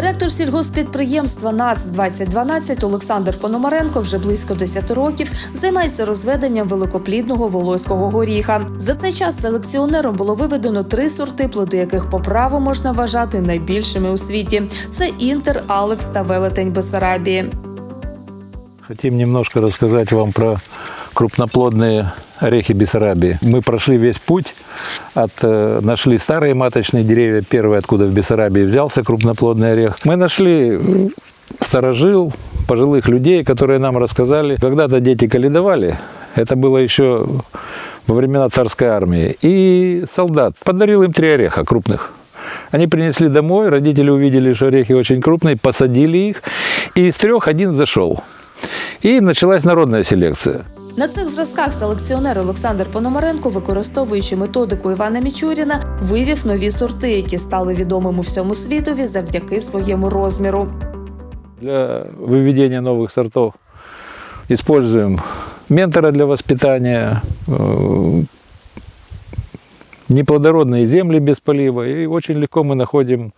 Директор сільгоспідприємства НАЦ 2012 Олександр Пономаренко вже близько 10 років займається розведенням великоплідного волоського горіха. За цей час селекціонером було виведено три сорти, плоди яких по праву можна вважати найбільшими у світі. Це Інтер, Алекс та Велетень Бесарабії. Хотим немножко рассказать вам про крупноплодные орехи Бессарабии. Мы прошли весь путь, от, э, нашли старые маточные деревья, первые, откуда в Бессарабии взялся крупноплодный орех. Мы нашли м, старожил, пожилых людей, которые нам рассказали, когда-то дети каледовали, это было еще во времена царской армии, и солдат подарил им три ореха крупных. Они принесли домой, родители увидели, что орехи очень крупные, посадили их, и из трех один зашел. И началась народная селекция. На цих зразках селекціонер Олександр Пономаренко, використовуючи методику Івана Мічуріна, вивів нові сорти, які стали відомими всьому світові завдяки своєму розміру. Для выведения новых сортов используем ментора для воспитания, э, неплодородные земли без полива. И очень легко мы находим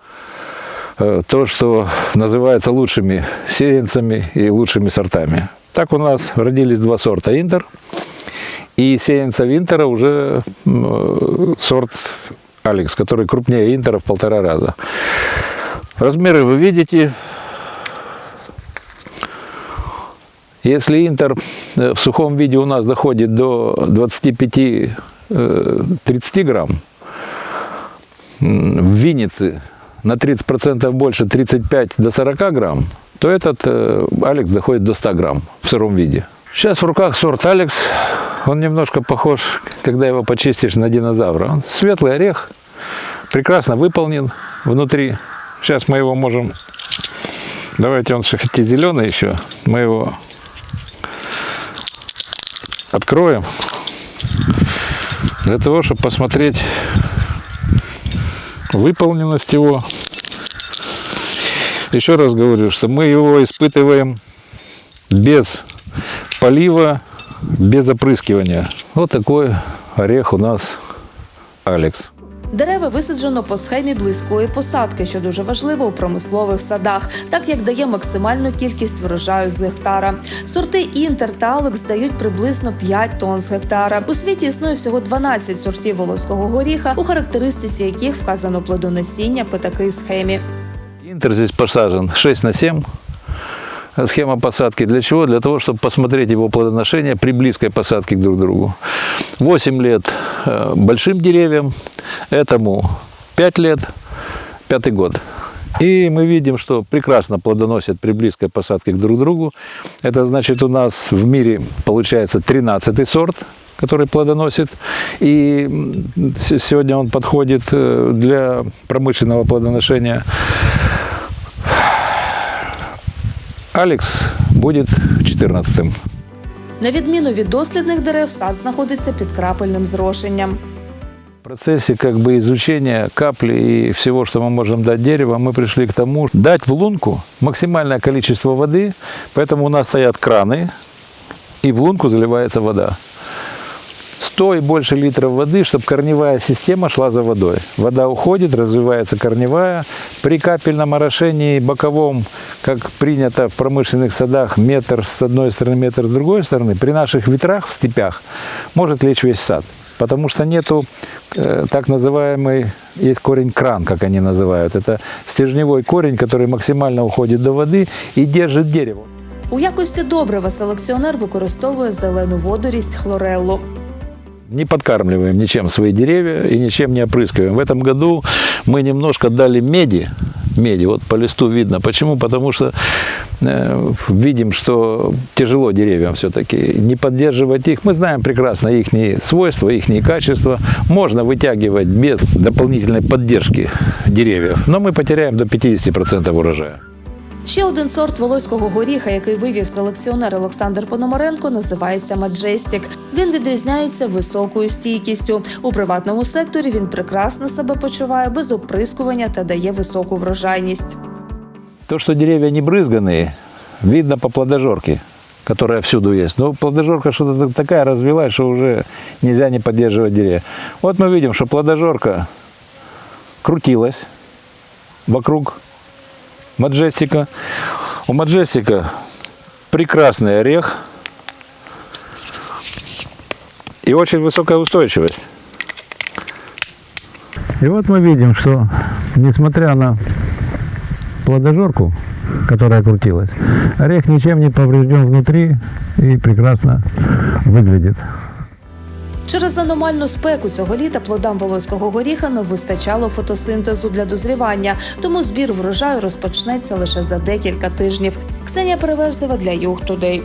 э, то, что называется лучшими сеянцами и лучшими сортами. Так у нас родились два сорта Интер. И сеянца Интера уже м, сорт Алекс, который крупнее Интера в полтора раза. Размеры вы видите. Если Интер э, в сухом виде у нас доходит до 25-30 грамм, м, в Виннице на 30% больше 35 до 40 грамм, то этот э, Алекс заходит до 100 грамм в сыром виде. Сейчас в руках сорт Алекс. Он немножко похож, когда его почистишь на динозавра. Он светлый орех, прекрасно выполнен внутри. Сейчас мы его можем... Давайте он хоть и зеленый еще. Мы его откроем для того, чтобы посмотреть выполненность его. Еще раз говорю, что мы его испытываем без полива, без опрыскивания. Вот такой орех у нас Алекс. Дерева висаджено по схемі близької посадки, що дуже важливо у промислових садах, так як дає максимальну кількість врожаю з гектара. Сорти Інтер та Алекс дають приблизно 5 тонн з гектара. У світі існує всього 12 сортів волоського горіха, у характеристиці яких вказано плодоносіння по такій схемі. Интер здесь посажен 6 на 7. Схема посадки для чего? Для того, чтобы посмотреть его плодоношение при близкой посадке к друг другу. 8 лет э, большим деревьям, этому 5 лет, пятый год. И мы видим, что прекрасно плодоносят при близкой посадке к друг другу. Это значит, у нас в мире получается 13 сорт, который плодоносит. И сегодня он подходит э, для промышленного плодоношения. Алекс будет 14-м. На відміну від дослідних дерев, сад знаходиться під крапельним зрошенням. В процессе как бы изучения капли и всего, что мы можем дать дереву, мы пришли к тому, что дать в лунку максимальное количество воды, поэтому у нас стоят краны, и в лунку заливается вода. 100 и больше литров воды, чтобы корневая система шла за водой. Вода уходит, развивается корневая. При капельном орошении боковом, как принято в промышленных садах, метр с одной стороны, метр с другой стороны, при наших ветрах в степях может лечь весь сад. Потому что нету э, так называемый, есть корень кран, как они называют. Это стержневой корень, который максимально уходит до воды и держит дерево. У якості добрива селекціонер використовує зелену водорість хлореллу. не подкармливаем ничем свои деревья и ничем не опрыскиваем. В этом году мы немножко дали меди, меди, вот по листу видно. Почему? Потому что э, видим, что тяжело деревьям все-таки. Не поддерживать их, мы знаем прекрасно их свойства, их качества. Можно вытягивать без дополнительной поддержки деревьев, но мы потеряем до 50% урожая. Ще один сорт волоського горіха, який вивів селекціонер Олександр Пономаренко, називається Маджестік. Він відрізняється високою стійкістю. У приватному секторі він прекрасно себе почуває без оприскування та дає високу врожайність. То, что деревья не брызганные, видно по плодожорке, которая всюду есть. Но плодожорка что-то так- такая развилась, что уже нельзя не поддерживать деревья. Вот мы видим, что плодожорка крутилась вокруг Маджестика. У Маджестика прекрасный орех и очень высокая устойчивость. И вот мы видим, что несмотря на плодожорку, которая крутилась, орех ничем не поврежден внутри и прекрасно выглядит. Через аномальну спеку цього літа плодам волоського горіха не вистачало фотосинтезу для дозрівання, тому збір врожаю розпочнеться лише за декілька тижнів. Ксенія Переверзева для Юг Тудей.